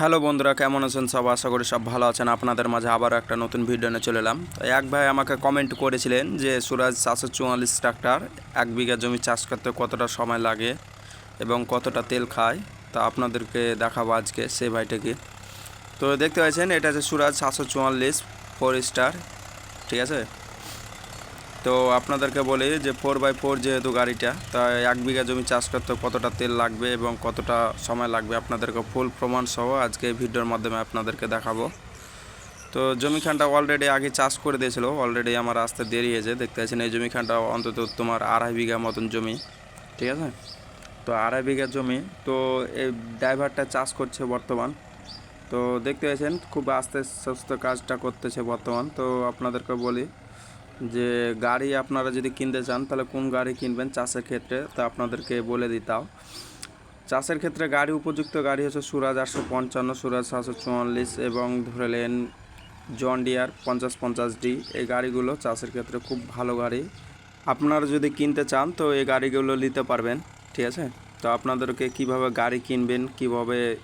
Hello বন্ধুরা, কেমন আছেন সব? আশা করি সব ভালো আছেন। আপনাদের মাঝে আবারও একটা নতুন ভিডিও নিয়ে চলে এলাম। তো এক ভাই আমাকে কমেন্ট করেছিলেন যে, সুরাজ চারশো চুয়াল্লিশ ট্রাক্টর এক বিঘা জমি চাষ করতে কতটা সময় লাগে এবং কতটা তেল খায়? তা আপনাদেরকে দেখাবো আজকে সেই ভাইটাকে। তো দেখতে পাচ্ছেন, এটা হচ্ছে সুরাজ সাতশো চুয়াল্লিশ ফোর স্টার ঠিক আছে? তো আপনাদেরকে বলি যে ফোর বাই ফোর যেহেতু গাড়িটা তা এক বিঘা জমি চাষ করতে কতটা তেল লাগবে এবং কতটা সময় লাগবে আপনাদেরকে ফুল প্রমাণ সহ আজকে এই ভিডিওর মাধ্যমে আপনাদেরকে দেখাবো। তো জমিখানটা অলরেডি আগে চাষ করে দিয়েছিল অলরেডি আমার আসতে দেরি হয়েছে, দেখতে পাচ্ছেন এই জমিখানটা অন্তত তোমার আড়াই বিঘা মতন জমি, ঠিক আছে? তো আড়াই বিঘা জমি, তো এই ড্রাইভারটা চাষ করছে বর্তমান। তো দেখতে পাচ্ছেন খুব আস্তে সুস্থ কাজটা করতেছে বর্তমান। তো আপনাদেরকে বলি যে গাড়ি আপনারা যদি কিনতে চান, তাহলে কোন গাড়ি কিনবেন চাষের ক্ষেত্রে, তা আপনাদেরকে বলে দিতাম। চাষের ক্ষেত্রে গাড়ি উপযুক্ত গাড়ি হচ্ছে সুরাজ আটশো পঞ্চান্ন, সুরাজ সাতশো চুয়াল্লিশ এবং ধরেলেন জন ডিয়ার পঞ্চাশ পঞ্চাশ ডি। এই গাড়িগুলো চাষের ক্ষেত্রে খুব ভালো গাড়ি। আপনারা যদি কিনতে চান, তো এই গাড়িগুলো নিতে পারবেন, ঠিক আছে? তো আপনাদেরকে কীভাবে গাড়ি কিনবেন, কীভাবে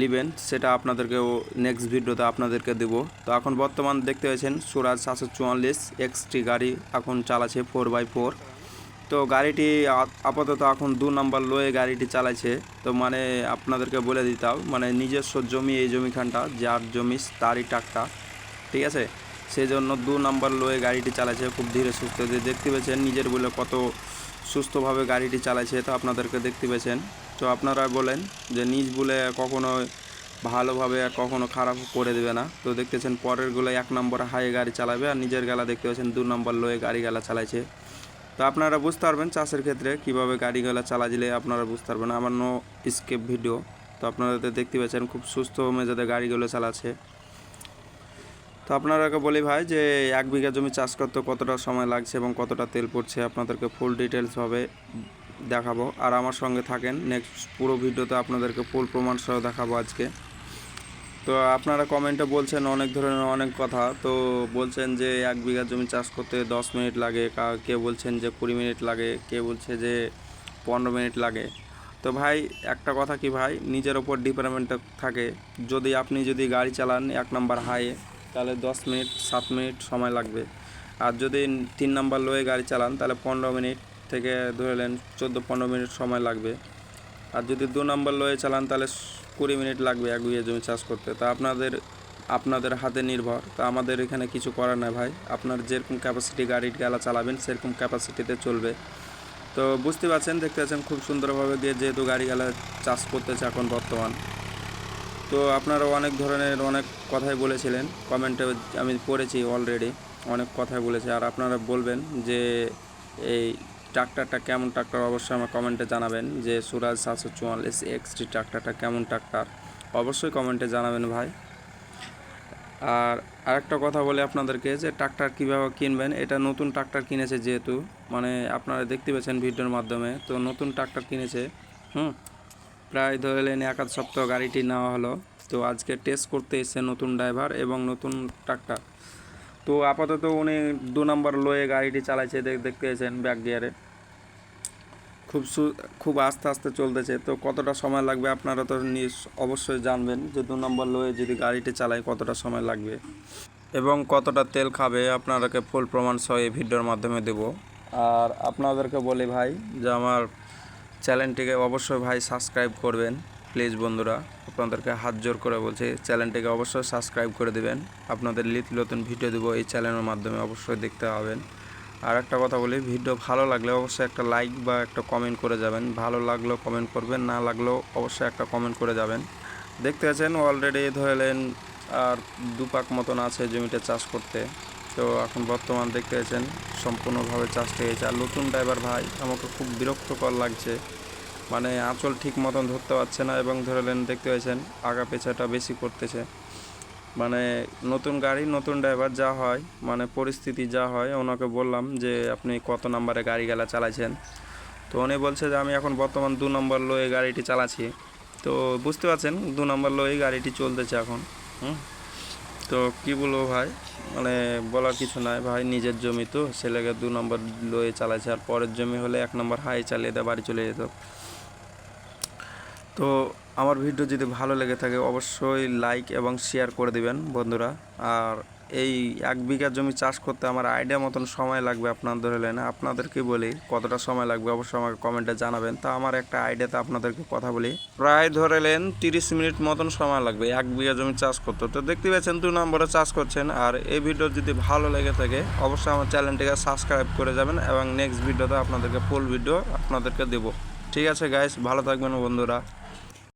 নেবেন, সেটা আপনাদেরকেও নেক্সট ভিডিওতে আপনাদেরকে দেবো। তো এখন বর্তমান দেখতে পাচ্ছেন সুরাজ সাতশো চুয়াল্লিশ এক্সটি গাড়ি এখন চালাচ্ছে ফোর বাই ফোর তো গাড়িটি আপাতত এখন দু নম্বর লোয়ে গাড়িটি চালাচ্ছে। তো মানে আপনাদেরকে বলে দিতাম মানে নিজস্ব জমি, এই জমিখানটা, যার জমি তারই টাকটা ঠিক আছে? সেই জন্য দু নম্বর লোয়ে গাড়িটি চালাচ্ছে খুব ধীরে সুস্থ। যে দেখতে পেয়েছেন, নিজের বলে কত সুস্থভাবে গাড়িটি চালাচ্ছে তো আপনাদেরকে দেখতে পেয়েছেন। তো আপনারা বলেন যে নিজ বলে কখনো ভালোভাবে কখনো খারাপ করে দেবে না। তো দেখতেছেন পরেরগুলো এক নম্বর হাই গাড়ি চালাবে আর নিজের গেলা দেখতে পাচ্ছেন দু নম্বর লোয়ে গাড়ি গেলা চালাইছে। তো আপনারা বুঝতে পারবেন চাষের ক্ষেত্রে কীভাবে গাড়িগুলো চালা দিলে আপনারা বুঝতে পারবেন। আমার নো স্কেপ ভিডিও। তো আপনারা দেখতে পাচ্ছেন খুব সুস্থ মেজাদে গাড়িগুলো চালাচ্ছে। তো আপনারাকে বলি ভাই যে এক বিঘা জমি চাষ করতে কতটা সময় লাগছে এবং কতটা তেল পড়ছে আপনাদেরকে ফুল ডিটেলসভাবে দেখাবো। আর আমার সঙ্গে থাকেন নেক্সট পুরো ভিডিওতে আপনাদেরকে ফুল প্রমাণ সহ দেখাবো আজকে। তো আপনারা কমেন্টে বলছেন অনেক ধরনের অনেক কথা, তো বলছেন যে এক বিঘা জমি চাষ করতে দশ মিনিট লাগে, কা- বলছেন যে কুড়ি মিনিট লাগে, কে বলছে যে পনেরো মিনিট লাগে। তো ভাই একটা কথা কি ভাই, নিজের ওপর ডিপার্টমেন্ট থাকে। যদি আপনি যদি গাড়ি চালান এক নাম্বার হাইয়ে তাহলে দশ মিনিট, সাত মিনিট সময় লাগবে। আর যদি তিন নাম্বার লোয়ে গাড়ি চালান, তাহলে পনেরো মিনিট থেকে ধরে নেন চোদ্দ, পনেরো মিনিট সময় লাগবে। আর যদি দু নম্বর লোয়ে চালান, তাহলে কুড়ি মিনিট লাগবে এক বিঘে জমি চাষ করতে। তা আপনাদের আপনাদের হাতে নির্ভর। তা আমাদের এখানে কিছু করার নাই ভাই। আপনার যেরকম ক্যাপাসিটি গাড়ি গেলা চালাবেন, সেরকম ক্যাপাসিটিতে চলবে। তো বুঝতে পারছেন, দেখতে পাচ্ছেন খুব সুন্দরভাবে দিয়ে যেহেতু গাড়ি গেলা চাষ করতেছে এখন বর্তমান। তো আপনারা অনেক ধরনের অনেক কথাই বলেছিলেন। কমেন্টে আমি পড়েছি অলরেডি অনেক কথাই বলেছে। আর আপনারা বলবেন যে এই ট্রাক্টরটা কেমন ট্রাক্টর, অবশ্যই আমার কমেন্টে জানাবেন যে সুরাজ সাতশো চুয়াল্লিশ এক্সটি ট্রাক্টরটা কেমন ট্রাক্টর, অবশ্যই কমেন্টে জানাবেন ভাই। আর আরেকটা কথা বলে আপনাদেরকে যে ট্রাক্টর কীভাবে কিনবেন, এটা নতুন ট্রাক্টর কিনেছে যেহেতু মানে আপনারা দেখতে পেয়েছেন ভিডিওর মাধ্যমে, তো নতুন ট্রাক্টর কিনেছে, হুম প্রায় ধরলেন এক আধ সপ্তাহ গাড়িটি নেওয়া হলো। তো আজকে টেস্ট করতে এসেছে নতুন ড্রাইভার এবং নতুন ট্রাক্টর তো আপাতত উনি দু নম্বর লোয়ে গাড়িটি চালাইছে, দেখ- দেখতে পেয়েছেন ব্যাক গিয়ারে খুব সু, খুব আস্তে আস্তে চলতেছে। তো কতটা সময় লাগবে আপনারা তো অবশ্যই জানবেন যে দু নম্বর লোয়ে যদি গাড়িটি চালায় কতটা সময় লাগবে। এবং কতটা তেল খাবে আপনাদেরকে ফুল প্রমাণ সহ এই ভিডিওর মাধ্যমে দেব। আর আপনাদেরকে বলি ভাই যে আমার চ্যানেলটিকে অবশ্যই ভাই সাবস্ক্রাইব করবেন। প্লিজ বন্ধুরা, আপনাদেরকে হাত জোর করে বলছি, চ্যানেলটিকে অবশ্যই সাবস্ক্রাইব করে দেবেন। আপনাদের লিত নতুন ভিডিও দেবো এই চ্যানেলের মাধ্যমে অবশ্যই দেখতে পাবেন। আর একটা কথা বলি, ভিডিও ভালো লাগলে অবশ্যই একটা লাইক বা একটা কমেন্ট করে যাবেন। ভালো লাগলেও কমেন্ট করবেন, না লাগলেও অবশ্যই একটা কমেন্ট করে যাবেন। দেখতে আছেন, অলরেডি ধরলেন আর দুপাক মতন আছে জমিটা চাষ করতে। তো এখন বর্তমান দেখতে আছেন সম্পূর্ণভাবে চাষটা হয়েছে। আর নতুন ড্রাইভার ভাই, আমাকে খুব বিরক্তকর লাগছে। মানে আঁচল ঠিক মতন ধরতে পারছে না এবং ধরলেন দেখতে পাচ্ছেন, আগা পেছাটা বেশি করতেছে। মানে নতুন গাড়ি, নতুন ড্রাইভার যা হয় মানে পরিস্থিতি যা হয়, ওনাকে বললাম যে আপনি কত নম্বরে গাড়ি গেলা চালাইছেন। তো উনি বলছে যে আমি এখন বর্তমান দু নম্বর লোয়ে গাড়িটি চালাচ্ছি। তো বুঝতে পারছেন, দু নম্বর লোয়ে গাড়িটি চলতেছে এখন। হুম? তো কি বলব ভাই? মানে বলার কিছু নাই ভাই, নিজের জমি তো, ছেলেকে দু নম্বর লয়ে চালাইছে আর পরের জমি হলে এক নম্বর হাই চালিয়ে দেয় বাড়ি চলে যেত। তো আমার ভিডিও যদি ভালো লেগে থাকে অবশ্যই লাইক এবং শেয়ার করে দিবেন বন্ধুরা। আর এই এক বিঘা জমি চাষ করতে আমার আইডিয়া মতন সময় লাগবে আপনাদের হলেন আপনাদেরকে বলি? কতটা সময় লাগবে? অবশ্যই আমাকে কমেন্টে জানাবেন। তা আমার একটা আইডিয়াতে আপনাদেরকে কথা বলি। প্রায় ধরেলেন তিরিশ মিনিট মতন সময় লাগবে এক বিঘা জমি চাষ করতে। তো দেখতে পাচ্ছেন দু নম্বরে চাষ করছেন। আর এই ভিডিও যদি ভালো লেগে থাকে, অবশ্যই আমার চ্যানেলটিকে সাবস্ক্রাইব করে যাবেন এবং নেক্সট ভিডিওতে আপনাদেরকে ফুল ভিডিও আপনাদেরকে দেবো। ঠিক আছে গাইস ভালো থাকবেন বন্ধুরা।